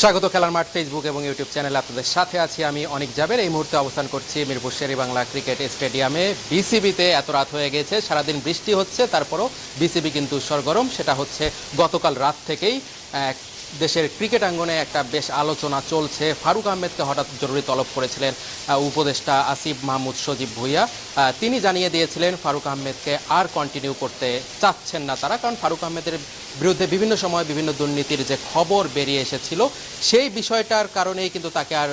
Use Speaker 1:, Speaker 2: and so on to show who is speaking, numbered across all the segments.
Speaker 1: স্বাগত খেলার মাঠ ফেসবুক এবং ইউটিউব চ্যানেলে আপনাদের সাথে আছি আমি অনেক যাবের এই মুহূর্তে অবস্থান করছি মিরপুর শেরি বাংলা ক্রিকেট স্টেডিয়ামে। বিসিবিতে এত রাত হয়ে গেছে, সারাদিন বৃষ্টি হচ্ছে, তারপরও বিসিবি কিন্তু সরগরম, সেটা হচ্ছে গতকাল রাত থেকেই। দেশের ক্রিকেট আঙ্গনে একটা বেশ আলোচনা চলছে। ফারুক আহমেদকে হঠাৎ জরুরি তলব করেছিলেন উপদেষ্টা আসিফ মাহমুদ সজীব ভুইয়া। তিনি জানিয়ে দিয়েছিলেন, ফারুক আহমেদকে আর কন্টিনিউ করতে চাচ্ছেন না তারা, কারণ ফারুক আহমেদের বিরুদ্ধে বিভিন্ন সময় বিভিন্ন দুর্নীতির যে খবর বেরিয়ে এসেছিল, সেই বিষয়টার কারণেই কিন্তু তাকে আর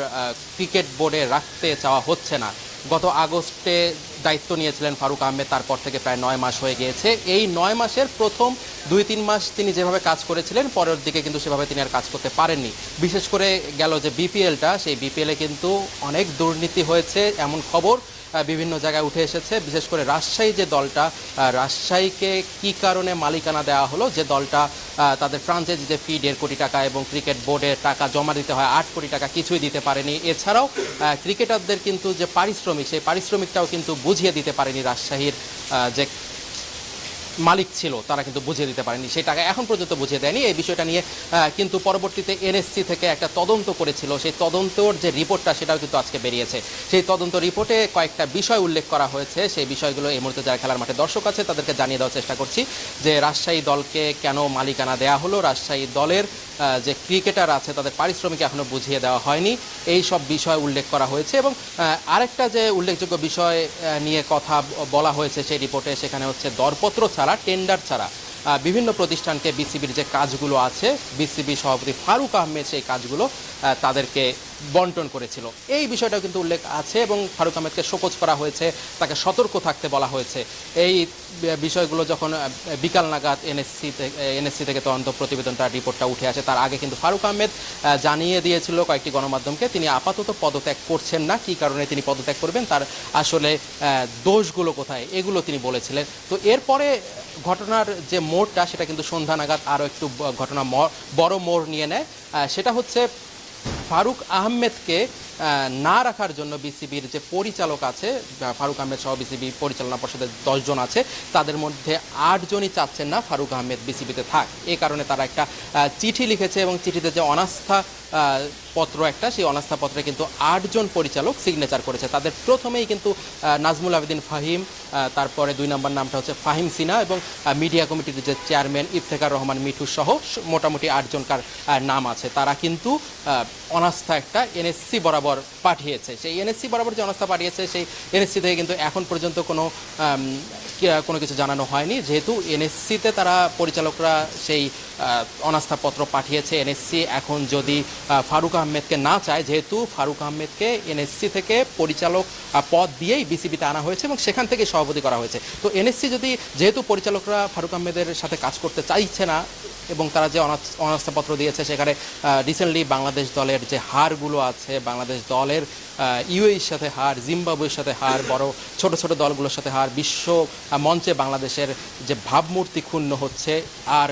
Speaker 1: ক্রিকেট বোর্ডে রাখতে চাওয়া হচ্ছে না। গত আগস্টে দায়িত্ব নিয়েছিলেন ফারুক আহমেদ, তারপর থেকে প্রায় নয় মাস হয়ে গিয়েছে। এই নয় মাসের প্রথম দুই তিন মাস তিনি যেভাবে কাজ করেছিলেন, পরের দিকে কিন্তু সেভাবে তিনি আর কাজ করতে পারেননি। বিশেষ করে গেল যে বিপিএলটা, সেই বিপিএলে কিন্তু অনেক দুর্নীতি হয়েছে, এমন খবর বিভিন্ন জায়গায় উঠে এসেছে। বিশেষ করে রাজশাহী যে দলটা রাজশাহীকে কি কারণে মালিকানা দেওয়া হলো? যে দলটা তাদের ফ্রাঞ্চাইজি যে ফি দেড় কোটি টাকা এবং ক্রিকেট বোর্ডে টাকা জমা দিতে হয়, আট কোটি টাকা কিছুই দিতে পারেনি। এছাড়াও ক্রিকেটারদের কিন্তু যে পারিশ্রমিক, সেই পারিশ্রমিকটাও কিন্তু বুঝিয়ে দিতে পারেনি রাজশাহীর যে মালিক ছিল, তারা কিন্তু বুঝিয়ে দিতে পারেনি। সেই টাকা এখন পর্যন্ত বুঝিয়ে দেয়নি। এই বিষয়টা নিয়ে কিন্তু পরবর্তীতে এনএসসি থেকে একটা তদন্ত করেছিল। সেই তদন্তর যে রিপোর্টটা, সেটাও কিন্তু আজকে বেরিয়েছে। সেই তদন্ত রিপোর্টে কয়েকটা বিষয় উল্লেখ করা হয়েছে। সেই বিষয়গুলো এই মুহূর্তে যারা খেলার মাঠে দর্শক আছে, তাদেরকে জানিয়ে দেওয়ার চেষ্টা করছি যে, রাজশাহী দলকে কেন মালিকানা দেয়া হলো? রাজশাহী দলের যে ক্রিকেটার আছে, তাদের পারিশ্রমিক এখনও বুঝিয়ে দেওয়া হয়নি। এই সব বিষয় উল্লেখ করা হয়েছে এবং আরেকটা যে উল্লেখযোগ্য বিষয় নিয়ে কথা বলা হয়েছে সেই রিপোর্টে, সেখানে হচ্ছে দরপত্র ছাড়া, টেন্ডার ছাড়া বিভিন্ন প্রতিষ্ঠানকে বিসিবির যে কাজগুলো আছে, বিসিবি সভাপতি ফারুক আহমেদ সেই কাজগুলো তাদেরকে বন্টন করেছিল। এই বিষয়টাও কিন্তু উল্লেখ আছে এবং ফারুক আহমেদকে শোকজ করা হয়েছে, তাকে সতর্ক থাকতে বলা হয়েছে। এই বিষয়গুলো যখন বিকাল নাগাদ এনএসসি এনএসসি থেকে তদন্ত প্রতিবেদনটা, রিপোর্টটা উঠে আসে, তার আগে কিন্তু ফারুক আহমেদ জানিয়ে দিয়েছিল কয়েকটি গণমাধ্যমকে, তিনি আপাতত পদত্যাগ করছেন না, কি কারণে তিনি পদত্যাগ করবেন, তার আসলে দোষগুলো কোথায়, এগুলো তিনি বলেছিলেন। তো এরপরে ঘটনার যে মোড়টা, সেটা কিন্তু সন্ধ্যা নাগাদ আরও একটু ঘটনা বড় মোড় নিয়ে নেয়। সেটা হচ্ছে ফারুক আহমেদকে না রাখার জন্য বিসিবির যে পরিচালক আছে ফারুক আহমেদ সহ বিসিবি পরিচালনা পর্ষদের দশজন আছে, তাদের মধ্যে আটজনই চাচ্ছেন না ফারুক আহমেদ বিসিবিতে থাক। এ কারণে তারা একটা চিঠি লিখেছে এবং চিঠিতে যে অনাস্থা পত্র একটা, সেই অনাস্থা পত্রে কিন্তু আটজন পরিচালক সিগনেচার করেছে। তাদের প্রথমেই কিন্তু নাজমুল আবেদিন ফাহিম তারপরে দুই নম্বর নামটা হচ্ছে ফাহিম সিনা এবং মিডিয়া কমিটির যে চেয়ারম্যান ইফতেখার রহমান মিঠু সহ মোটামুটি আটজনকার নাম আছে। তারা কিন্তু অনাস্থা একটা এনএসসি বরাবর পাঠিয়েছে। সেই এনএসসি বরাবর যে অনাস্থা পাঠিয়েছে, সেই এনএসসি থেকে কিন্তু এখন পর্যন্ত কোনো কোনো কিছু জানানো হয়নি। যেহেতু এনএসসিতে তারা পরিচালকরা সেই অনাস্থাপত্র পাঠিয়েছে। এনএসসি এখন যদি ফারুক আহমেদকে না চায়, যেহেতু ফারুক আহমেদকে এনএসসি থেকে পরিচালক পদ দিয়েই বিসিবিতে আনা হয়েছে এবং সেখান থেকে সভাপতি করা হয়েছে। তো এনএসসি যদি, যেহেতু পরিচালকরা ফারুক আহমেদের সাথে কাজ করতে চাইছে না এবং তারা যে অনাস্থাপত্র দিয়েছে সেখানে রিসেন্টলি বাংলাদেশ দলের যে হারগুলো আছে, বাংলাদেশ দলের ইউএর সাথে হার, জিম্বাবুয়ের সাথে হার, বড় ছোট ছোট দলগুলোর সাথে হার, বিশ্ব মঞ্চে বাংলাদেশের যে ভাবমূর্তি ক্ষুণ্ণ হচ্ছে আর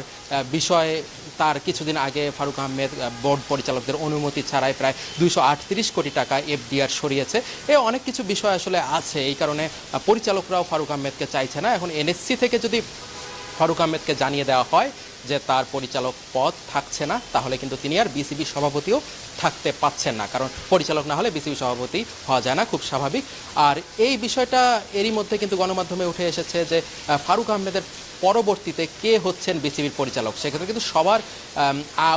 Speaker 1: বিষয়ে তার কিছুদিন আগে ফারুক আহমেদ বোর্ড পরিচালকদের অনুমতি ছাড়াই প্রায় দুইশো আটত্রিশ কোটি টাকা এফডিআর সরিয়েছে। এ অনেক কিছু বিষয় আসলে আছে, এই কারণে পরিচালকরাও ফারুক আহমেদকে চাইছে না। এখন এনএসসি থেকে যদি ফারুক আহমেদকে জানিয়ে দেওয়া হয় যে তার পরিচালক পদ থাকছে না, তাহলে কিন্তু তিনি আর বিসিবি সভাপতিও থাকতে পাচ্ছেন না। কারণ পরিচালক না হলে বিসিবি সভাপতি হওয়া যায় না, খুব স্বাভাবিক। আর এই বিষয়টা এরই মধ্যে কিন্তু গণমাধ্যমে উঠে এসেছে যে ফারুক আহমেদের পরবর্তীতে কে হচ্ছেন বিসিবির পরিচালক? সেক্ষেত্রে কিন্তু সবার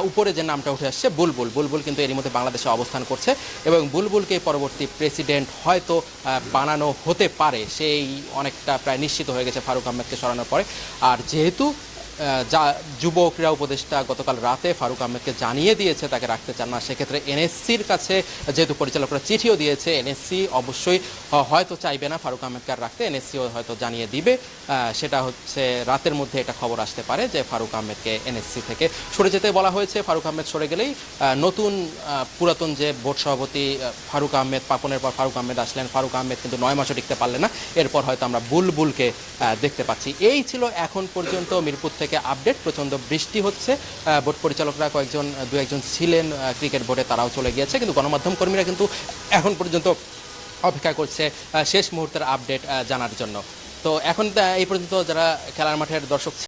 Speaker 1: উপরে যে নামটা উঠে আসছে, বুলবুল। বুলবুল কিন্তু এরই মধ্যে বাংলাদেশে অবস্থান করছে এবং বুলবুলকে পরবর্তী প্রেসিডেন্ট হয়তো বানানো হতে পারে। সেই অনেকটা প্রায় নিশ্চিত হয়ে গেছে ফারুক আহমেদকে সরানোর পরে। আর যেহেতু যা যুব ক্রীড়া উপদেষ্টা গতকাল রাতে ফারুক আহমেদকে জানিয়ে দিয়েছে, তাকে রাখতে চান না। সেক্ষেত্রে এনএসসির কাছে যেহেতু পরিচালকরা চিঠিও দিয়েছে, এনএসসি অবশ্যই হয়তো চাইবে না ফারুক আহমেদকে আর রাখতে, এনএসসিও হয়তো জানিয়ে দিবে। সেটা হচ্ছে রাতের মধ্যে এটা খবর আসতে পারে যে ফারুক আহমেদকে এনএসসি থেকে সরে যেতে বলা হয়েছে। ফারুক আহমেদ সরে গেলেই নতুন পুরাতন যে বোর্ড সভাপতি ফারুক আহমেদ, পাপনের পর ফারুক আহমেদ আসলেন। ফারুক আহমেদ কিন্তু নয় মাসও টিকতে পারলেন না। এরপর হয়তো আমরা বুলবুলকে দেখতে পাচ্ছি। এই ছিল এখন পর্যন্ত মিরপুর থেকে আপডেট প্রচণ্ড বৃষ্টি হচ্ছে। বোর্ড পরিচালকরা কয়েকজন, দু একজন ছিলেন ক্রিকেট বোর্ডে তারাও চলে গিয়েছে। কিন্তু গণমাধ্যম কর্মীরা কিন্তু এখন পর্যন্ত অপেক্ষা করছে শেষ মুহূর্তের আপডেট জানার জন্য। তো এখন এই পর্যন্ত যারা খেলার মাঠের দর্শক